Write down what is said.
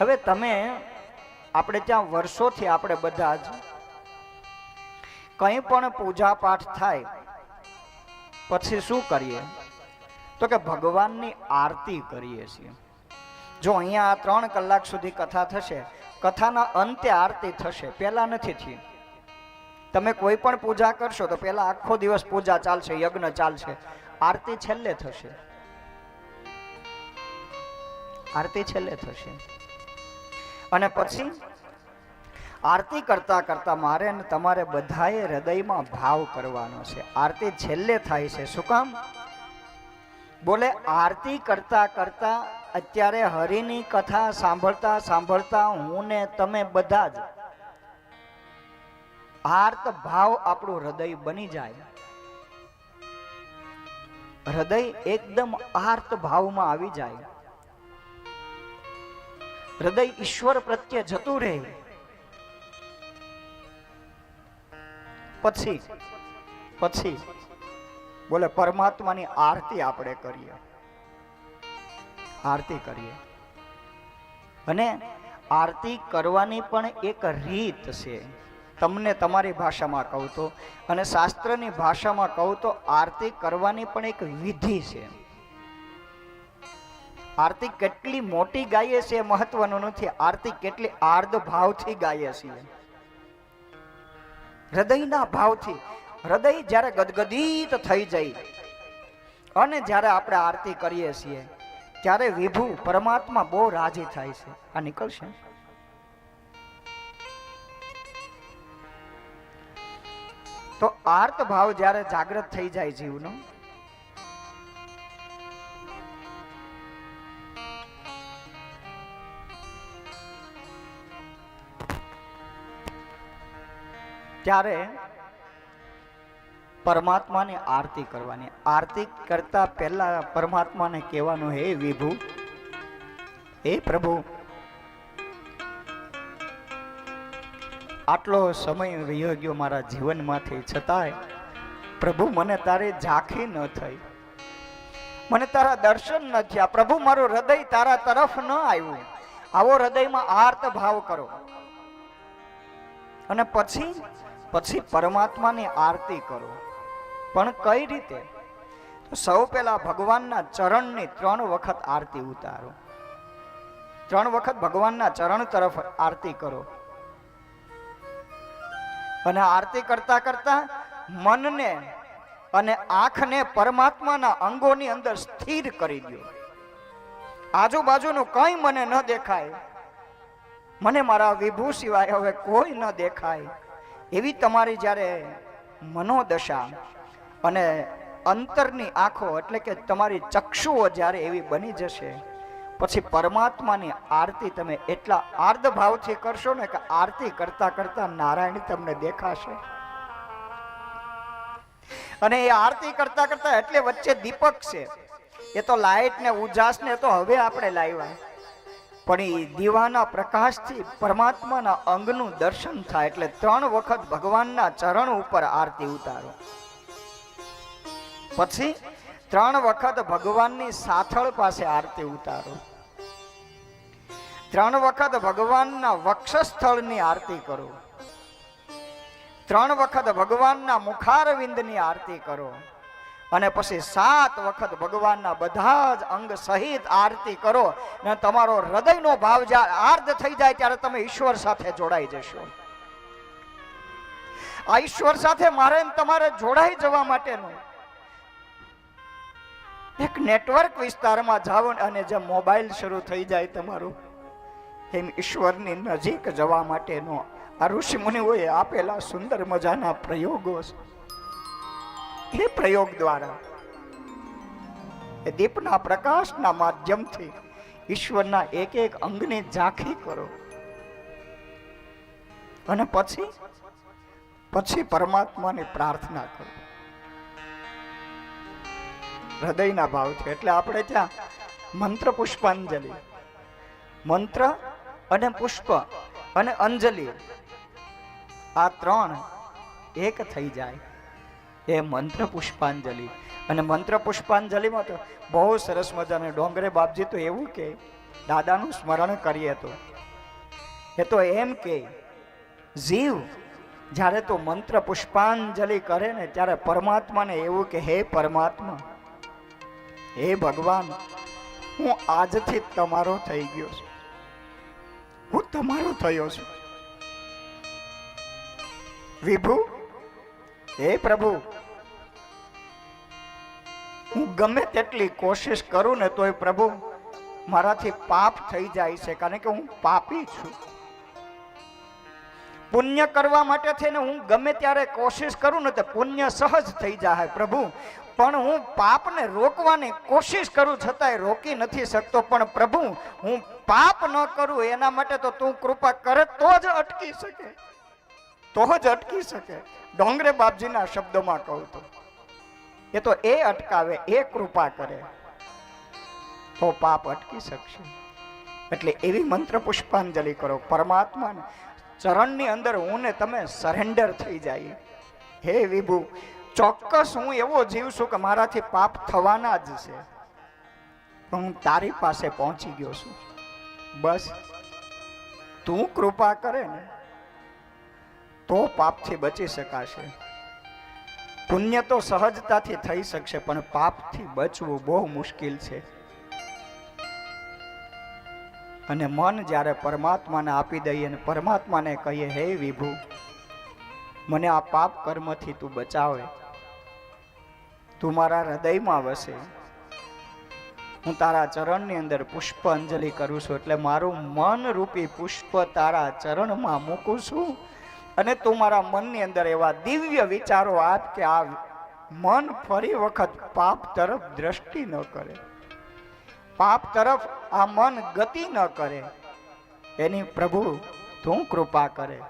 હવે તમે આપણે ત્યાં વર્ષોથી આપણે બધા જ કંઈ પણ પૂજા પાઠ થાય, પછી શું કરીએ? તો કે ભગવાનની આરતી કરીએ છીએ. જો અહીંયા ત્રણ કલાક સુધી કથા થશે, કથાના અંતે આરતી થશે, પહેલા નથી થઈ તમે કોઈ પણ પૂજા કરશો તો પહેલા આખો દિવસ પૂજા ચાલશે, યજ્ઞ ચાલશે. આરતી છેલ્લે થશે. આરતી છેલ્લે થશે. અને પછી આરતી કરતા કરતા મારે અને તમારે બધાએ હૃદયમાં ભાવ કરવાનો છે. આરતી છેલ્લે થાય છે. શું કામ? બોલે, આરતી કરતા કરતા અત્યારે હરિની કથા સાંભળતા સાંભળતા હું ને તમે બધા જ આર્ત ભાવ આપણું હૃદય બની જાય. હૃદય એકદમ આર્ત ભાવમાં આવી જાય. હૃદય ઈશ્વર પ્રત્યે જતું રહે. પછી પછી, બોલે, પરમાત્માની આરતી આપણે કરીએ. આરતી કરીએ. અને આરતી કરવાની પણ એક રીત છે. તમને તમારી ભાષામાં કહું તો, અને શાસ્ત્રની ભાષામાં કહું તો, આરતી કરવાની પણ એક વિધિ છે. આરતી કેટલી મોટી ગાઈએ છે એ મહત્વનું નથી. આરતી કેટલી આર્ધ ભાવથી ગાઈએ છીએ. હૃદયના ભાવથી. હૃદય જ્યારે ગદગદિત થઈ જાય અને જ્યારે આપણે આરતી કરીએ છીએ, ત્યારે વિભુ પરમાત્મા બહુ રાજી થાય છે. આ નીકળશે. તો આર્ત ભાવ જ્યારે જાગૃત થઈ જાય જીવનો ત્યારે પરમાત્માની આરતી કરવાની. આરતી કરતા પહેલા પરમાત્માને કહેવાનું, હે વિભુ, હે પ્રભુ, આટલો સમય વયો ગયો મારા જીવનમાંથી, છતાંય પ્રભુ મને તારી ઝાંખી ન થઈ. મને તારા દર્શન ન થયા. પ્રભુ, મારું હૃદય તારા તરફ ન આવ્યું. આવો હૃદયમાં આર્ત ભાવ કરો. અને પછી પછી પરમાત્માની આરતી કરો. પણ કઈ રીતે? સૌ પહેલા ભગવાનના ચરણની ત્રણ વખત આરતી ઉતારો. ત્રણ વખત ભગવાનના ચરણ તરફ આરતી કરો. અને આરતી કરતા કરતા મનને અને આંખને પરમાત્માના અંગોની અંદર સ્થિર કરી દો. આજુબાજુનું કંઈ મને ન દેખાય. મને મારા વિભુ સિવાય હવે કોઈ ન દેખાય. એવી તમારી જ્યારે મનોદશા અને અંતરની આંખો એટલે કે તમારી ચક્ષુઓ જ્યારે એવી બની જશે, પછી પરમાત્માની આરતી તમે એટલા આર્ધ ભાવથી કરશો ને કે આરતી કરતા કરતા નારાયણ તમને દેખાશે. અને એ આરતી કરતા કરતા એટલે વચ્ચે દીપક છે. એ તો લાઇટ ને ઉજાસ ને તો હવે આપણે લાવ્યા પણ એ દીવાના પ્રકાશથી પરમાત્માના અંગનું દર્શન થાય એટલે ત્રણ વખત ભગવાનના ચરણ ઉપર આરતી ઉતારો. પછી ત્રણ વખત ભગવાનની સાથળ પાસે આરતી ઉતારો. ત્રણ વખત ભગવાનના વક્ષસ્થળની આરતી કરો. ત્રણ વખત ભગવાનના મુખારવિંદની આરતી કરો. અને પછી સાત વખત ભગવાનના બધા જ અંગ સહિત આરતી કરો ને તમારો હૃદયનો ભાવ જ્યારે આર્ધ થઈ જાય ત્યારે તમે ઈશ્વર સાથે જોડાઈ જશો. આ ઈશ્વર સાથે મારે તમારે જોડાઈ જવા માટેનું એક નેટવર્ક વિસ્તારમાં જાઓ અને જે મોબાઈલ શરૂ થઈ જાય તમારું, એમ ઈશ્વરની નજીક જવા માટેનો આ ઋષિ મુનિઓએ આપેલા સુંદર મજાના પ્રયોગો છે. એ પ્રયોગ દ્વારા. એ દીપના પ્રકાશના માધ્યમથી ઈશ્વરના એક એક અંગને ઝાંખી કરો. અને પછી પછી પરમાત્માને પ્રાર્થના કરો. હૃદયના ભાવ છે, એટલે આપણે ત્યાં મંત્ર પુષ્પાંજલિ, મંત્ર અને પુષ્પ અને અંજલિ, આ ત્રણ એક થઈ જાય. એ મંત્ર પુષ્પાંજલિ. અને મંત્ર પુષ્પાંજલિમાં તો બહુ સરસ મજાને ડોંગરે બાપજી તો એવું કે દાદાનું સ્મરણ કરીએ તો. એ તો એમ કે જીવ જ્યારે તો મંત્ર પુષ્પાંજલિ કરે ને ત્યારે પરમાત્માને એવું કે, હે પરમાત્મા, હે ભગવાન, હું આજથી તમારો થઈ ગયો છું. હું તમારો થયો છું. વિભુ, હે પ્રભુ હું ગમે તેટલી કોશિશ કરું ને તોય પ્રભુ મારાથી પાપ થઈ જાય છે, કારણ કે હું પાપી છું. પુણ્ય કરવા માટે થઈને હું ગમે ત્યારે કોશિશ કરું ને તો પુણ્ય સહજ થઈ જાય પ્રભુ. પણ હું પાપને રોકવાની કોશિશ કરું છતાંય રોકી નથી શકતો, પણ પ્રભુ, હું પાપ ન કરું એના માટે તો તું કૃપા કરે તો જ અટકી શકે. તો જ અટકી શકે. ડોંગરે બાપજીના શબ્દોમાં કહું તો. એ તો એ અટકાવે, એ કૃપા કરે. તો પાપ અટકી શકશે. એટલે એવી મંત્ર પુષ્પાંજલિ કરો. પરમાત્માને ચરણની અંદર હું ને તમે સરેન્ડર થઈ જાય. હે વિભુ, ચોક્કસ હું એવો જીવ છું કે મારાથી પાપ થવાના જ છે. હું તારી પાસે પહોંચી ગયો છું. બસ, તું કૃપા કરે ને, તો પાપથી બચી શકાશે. પુણ્ય તો સહજતાથી થઈ શકશે, પણ પાપથી બચવું બહુ મુશ્કેલ છે. અને મન જ્યારે પરમાત્માને આપી દઈએ અને પરમાત્માને કહીએ, હે વિભુ, મને આ પાપ કર્મથી તું બચાવે. તું મારા હૃદયમાં વસે. હું તારા ચરણની અંદર પુષ્પ અંજલિ કરું છું, એટલે મારું મન રૂપી પુષ્પ તારા ચરણમાં મૂકું છું. અને તું મારા મનની અંદર એવા દિવ્ય વિચારો આપ કે આ મન ફરી વખત પાપ તરફ દ્રષ્ટિ ન કરે. પાપ તરફ આ મન ગતિ ન કરે. એની પ્રભુ તું કૃપા કરે.